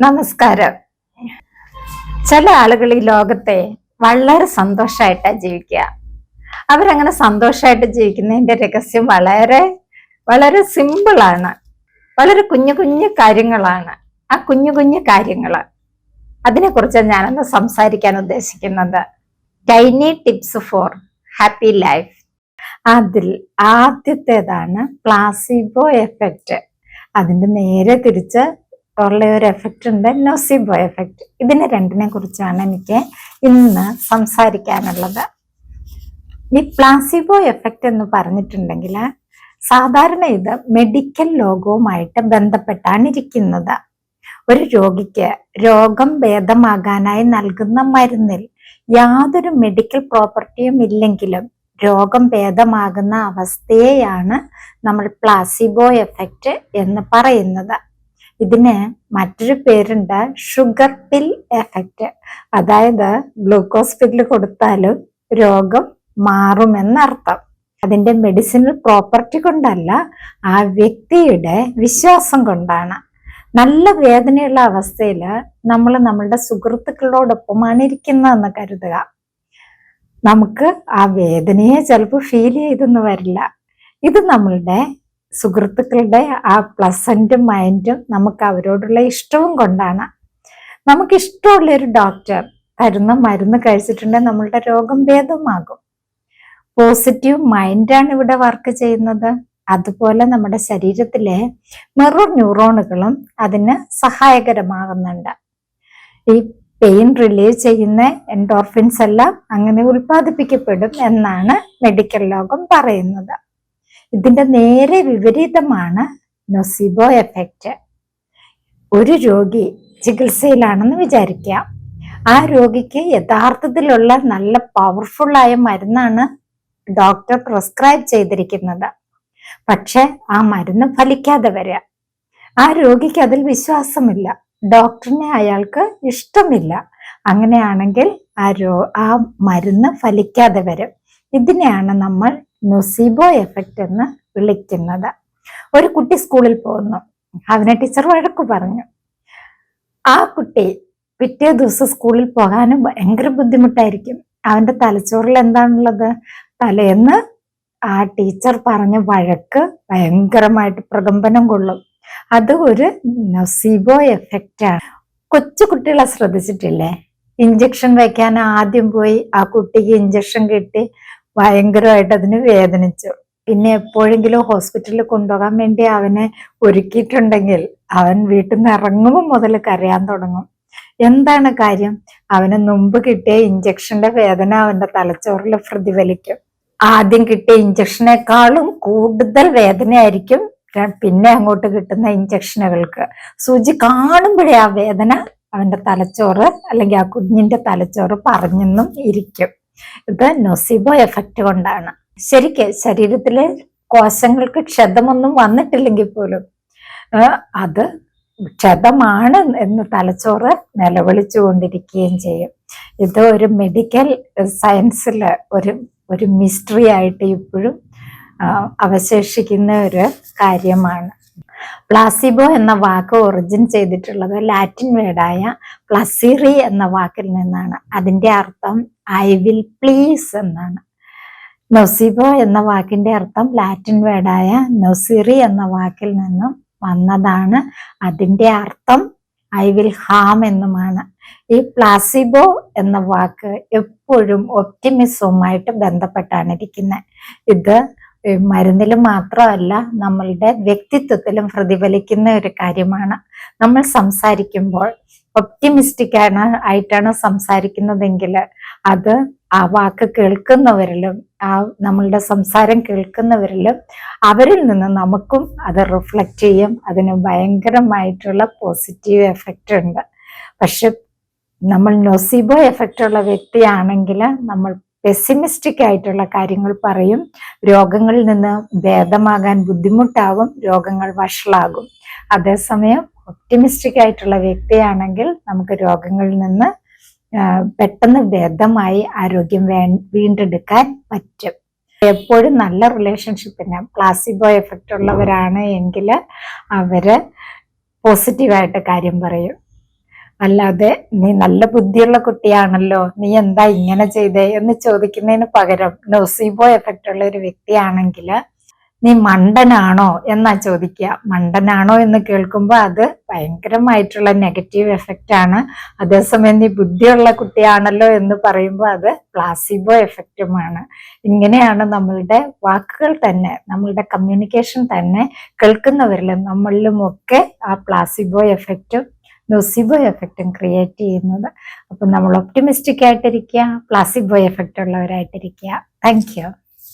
നമസ്കാരം. ചില ആളുകൾ ഈ ലോകത്തെ വളരെ സന്തോഷമായിട്ടാണ് ജീവിക്കുക. അവരങ്ങനെ സന്തോഷമായിട്ട് ജീവിക്കുന്നതിന്റെ രഹസ്യം വളരെ വളരെ സിമ്പിളാണ് വളരെ കുഞ്ഞു കുഞ്ഞു കാര്യങ്ങളാണ്. ആ കുഞ്ഞു കുഞ്ഞു കാര്യങ്ങൾ അതിനെക്കുറിച്ച് ഞാനൊന്ന് സംസാരിക്കാൻ ഉദ്ദേശിക്കുന്നത്. Tiny tips for happy life അതിൽ ആദ്യത്തേതാണ് പ്ലാസിബോ എഫക്റ്റ് അതിന്റെ നേരെ തിരിച്ച് ഉള്ള ഒരു എഫക്റ്റ് ഉണ്ട്. നൊസിബോ എഫക്റ്റ് ഇതിനെ രണ്ടിനെ കുറിച്ചാണ് എനിക്ക് ഇന്ന് സംസാരിക്കാനുള്ളത്. ഈ പ്ലാസിബോ എഫക്റ്റ് എന്ന് പറഞ്ഞിട്ടുണ്ടെങ്കിൽ സാധാരണ ഇത് മെഡിക്കൽ ലോകവുമായിട്ട് ബന്ധപ്പെട്ടാണ് ഇരിക്കുന്നത് ഒരു രോഗിക്ക് രോഗം ഭേദമാകാനായി നൽകുന്ന മരുന്നിൽ യാതൊരു മെഡിക്കൽ പ്രോപ്പർട്ടിയും ഇല്ലെങ്കിലും രോഗം ഭേദമാകുന്ന അവസ്ഥയെയാണ് നമ്മൾ പ്ലാസിബോ എഫക്റ്റ് എന്ന് പറയുന്നത്. ഇതിന് മറ്റൊരു പേരുണ്ട് ഷുഗർ പിൽ എഫക്റ്റ് അതായത് ഗ്ലൂക്കോസ് പില്ല് കൊടുത്താലും രോഗം മാറുമെന്നർത്ഥം. അതിന്റെ മെഡിസിനൽ പ്രോപ്പർട്ടി കൊണ്ടല്ല ആ വ്യക്തിയുടെ വിശ്വാസം കൊണ്ടാണ്. നല്ല വേദനയുള്ള അവസ്ഥയിൽ നമ്മൾ നമ്മളുടെ സുഹൃത്തുക്കളോടൊപ്പമാണ് ഇരിക്കുന്നതെന്ന് കരുതുക. നമുക്ക് ആ വേദനയെ ചിലപ്പോൾ ഫീൽ ചെയ്തെന്ന് വരില്ല. ഇത് നമ്മളുടെ സുഹൃത്തുക്കളുടെ ആ പ്ലസന്റും മൈൻഡും നമുക്ക് അവരോടുള്ള ഇഷ്ടവും കൊണ്ടാണ്. നമുക്ക് ഇഷ്ടമുള്ള ഒരു ഡോക്ടർ തരുന്ന മരുന്ന് കഴിച്ചിട്ടുണ്ടെങ്കിൽ നമ്മളുടെ രോഗം ഭേദമാകും. പോസിറ്റീവ് മൈൻഡാണ് ഇവിടെ വർക്ക് ചെയ്യുന്നത്. അതുപോലെ നമ്മുടെ ശരീരത്തിലെ മെറൂർ ന്യൂറോണുകളും അതിന് സഹായകരമാകുന്നുണ്ട്. ഈ പെയിൻ റിലീവ് ചെയ്യുന്ന എൻഡോർഫിൻസ് എല്ലാം അങ്ങനെ ഉൽപ്പാദിപ്പിക്കപ്പെടും എന്നാണ് മെഡിക്കൽ ലോകം പറയുന്നത്. ഇതിന്റെ നേരെ വിപരീതമാണ് നൊസിബോ എഫക്റ്റ് ഒരു രോഗി ചികിത്സയിലാണെന്ന് വിചാരിക്കാം. ആ രോഗിക്ക് യഥാർത്ഥത്തിലുള്ള നല്ല പവർഫുള്ളായ മരുന്നാണ് ഡോക്ടർ പ്രിസ്ക്രൈബ് ചെയ്തിരിക്കുന്നത്. പക്ഷെ ആ മരുന്ന് ഫലിക്കാതെ വരിക. ആ രോഗിക്ക് അതിൽ വിശ്വാസമില്ല. ഡോക്ടറിനെ അയാൾക്ക് ഇഷ്ടമില്ല. അങ്ങനെയാണെങ്കിൽ ആ രോ ആ മരുന്ന് ഫലിക്കാതെ വരും. ഇതിനെയാണ് നമ്മൾ നൊസിബോ എഫക്റ്റ് എന്ന് വിളിക്കുന്നത്. ഒരു കുട്ടി സ്കൂളിൽ പോകുന്നു. അവനെ ടീച്ചർ വഴക്ക് പറഞ്ഞു. ആ കുട്ടി പിറ്റേ ദിവസം സ്കൂളിൽ പോകാനും ഭയങ്കര ബുദ്ധിമുട്ടായിരിക്കും. അവന്റെ തലച്ചോറിൽ എന്താണുള്ളത്? തലേന്ന് ആ ടീച്ചർ പറഞ്ഞ വഴക്ക് ഭയങ്കരമായിട്ട് പ്രകമ്പനം കൊള്ളും. അത് ഒരു നൊസിബോ എഫക്റ്റ് ആണ്. കൊച്ചു കുട്ടികളെ ശ്രദ്ധിച്ചിട്ടില്ലേ? ഇഞ്ചക്ഷൻ വെക്കാൻ ആദ്യം പോയി ആ കുട്ടിക്ക് ഇഞ്ചക്ഷൻ കിട്ടി. ഭയങ്കരമായിട്ട് അതിന് വേദനിച്ചു. പിന്നെ എപ്പോഴെങ്കിലും ഹോസ്പിറ്റലിൽ കൊണ്ടുപോകാൻ വേണ്ടി അവനെ ഒരുക്കിയിട്ടുണ്ടെങ്കിൽ അവൻ വീട്ടിൽ നിന്ന് ഇറങ്ങുമ്പോൾ മുതൽ കരയാൻ തുടങ്ങും. എന്താണ് കാര്യം? അവന് മുമ്പ് കിട്ടിയ ഇഞ്ചക്ഷന്റെ വേദന അവന്റെ തലച്ചോറിൽ പ്രതിഫലിക്കും. ആദ്യം കിട്ടിയ ഇഞ്ചക്ഷനേക്കാളും കൂടുതൽ വേദനയായിരിക്കും പിന്നെ അങ്ങോട്ട് കിട്ടുന്ന ഇഞ്ചക്ഷനുകൾക്ക് സൂചി കാണുമ്പോഴേ ആ വേദന അവന്റെ തലച്ചോറ് അല്ലെങ്കിൽ ആ കുഞ്ഞിന്റെ തലച്ചോറ് പറഞ്ഞെന്നും ഇരിക്കും. ഇത് നൊസിബോ എഫക്റ്റ് കൊണ്ടാണ്. ശരിക്ക് ശരീരത്തിലെ കോശങ്ങൾക്ക് ക്ഷതമൊന്നും വന്നിട്ടില്ലെങ്കിൽ പോലും അത് ക്ഷതമാണ് എന്ന് തലച്ചോറ് നിലവിളിച്ചു കൊണ്ടിരിക്കുകയും ചെയ്യും. ഇത് ഒരു മെഡിക്കൽ സയൻസിൽ ഒരു ഒരു മിസ്റ്ററി ആയിട്ട് ഇപ്പോഴും അവശേഷിക്കുന്ന ഒരു കാര്യമാണ്. പ്ലാസിബോ എന്ന വാക്ക് ഒറിജിൻ ചെയ്തിട്ടുള്ളത് ലാറ്റിൻ വേർഡായ പ്ലസിറി എന്ന വാക്കിൽ നിന്നാണ്. അതിന്റെ അർത്ഥം ഐ വിൽ പ്ലീസ് എന്നാണ്. നൊസിബോ എന്ന വാക്കിന്റെ അർത്ഥം ലാറ്റിൻ വേർഡായ നൊസിറി എന്ന വാക്കിൽ നിന്നും വന്നതാണ്. അതിന്റെ അർത്ഥം ഐ വിൽ ഹാം എന്നുമാണ്. ഈ പ്ലാസിബോ എന്ന വാക്ക് എപ്പോഴും ഒപ്റ്റിമിസവുമായിട്ട് ബന്ധപ്പെട്ടാണ് ഇരിക്കുന്നത് ഇത് മരുന്നിൽ മാത്രമല്ല നമ്മളുടെ വ്യക്തിത്വത്തിലും പ്രതിഫലിക്കുന്ന ഒരു കാര്യമാണ് നമ്മൾ സംസാരിക്കുമ്പോൾ ഒപ്റ്റിമിസ്റ്റിക് ആണ് ആയിട്ടാണ് സംസാരിക്കുന്നതെങ്കിൽ അത് ആ വാക്ക് കേൾക്കുന്നവരിലും ആ നമ്മളുടെ സംസാരം കേൾക്കുന്നവരിലും അവരിൽ നിന്ന് നമുക്കും അത് റിഫ്ലക്റ്റ് ചെയ്യും. അതിന് ഭയങ്കരമായിട്ടുള്ള പോസിറ്റീവ് എഫക്റ്റ് ഉണ്ട്. പക്ഷെ നമ്മൾ നൊസീബോ എഫക്റ്റ് ഉള്ള വ്യക്തിയാണെങ്കിൽ നമ്മൾ പെസിമിസ്റ്റിക് ആയിട്ടുള്ള കാര്യങ്ങൾ പറയും. രോഗങ്ങളിൽ നിന്ന് ഭേദമാകാൻ ബുദ്ധിമുട്ടാകും രോഗങ്ങൾ വഷളാകും. അതേസമയം ഒപ്റ്റിമിസ്റ്റിക് ആയിട്ടുള്ള വ്യക്തിയാണെങ്കിൽ നമുക്ക് രോഗങ്ങളിൽ നിന്ന് പെട്ടെന്ന് ഭേദമായി ആരോഗ്യം വീണ്ടെടുക്കാൻ പറ്റും. എപ്പോഴും നല്ല റിലേഷൻഷിപ്പിന് പ്ലാസിബോ എഫക്റ്റ് ഉള്ളവരാണ് എങ്കിൽ അവർ പോസിറ്റീവായിട്ട് കാര്യം പറയും. അല്ലാതെ നീ നല്ല ബുദ്ധിയുള്ള കുട്ടിയാണല്ലോ. നീ എന്താ ഇങ്ങനെ ചെയ്തേ എന്ന് ചോദിക്കുന്നതിന് പകരം നൊസീബോ എഫക്റ്റ് ഉള്ള ഒരു വ്യക്തിയാണെങ്കിൽ നീ മണ്ടനാണോ എന്നാ ചോദിക്കുക. മണ്ടനാണോ എന്ന് കേൾക്കുമ്പോൾ അത് ഭയങ്കരമായിട്ടുള്ള നെഗറ്റീവ് എഫക്റ്റ് ആണ്. അതേസമയം നീ ബുദ്ധിയുള്ള കുട്ടിയാണല്ലോ എന്ന് പറയുമ്പോൾ അത് പ്ലാസിബോ എഫക്റ്റുമാണ് ഇങ്ങനെയാണ് നമ്മളുടെ വാക്കുകൾ തന്നെ നമ്മളുടെ കമ്മ്യൂണിക്കേഷൻ തന്നെ കേൾക്കുന്നവരിലും നമ്മളിലുമൊക്കെ ആ പ്ലാസിബോ എഫക്റ്റും നൊസിബോ എഫക്റ്റും ക്രിയേറ്റ് ചെയ്യുന്നത്. അപ്പം നമ്മൾ ഒപ്റ്റിമിസ്റ്റിക് ആയിട്ടിരിക്കുക പ്ലാസിബോ എഫക്റ്റ് ഉള്ളവരായിട്ടിരിക്കുക. Thank you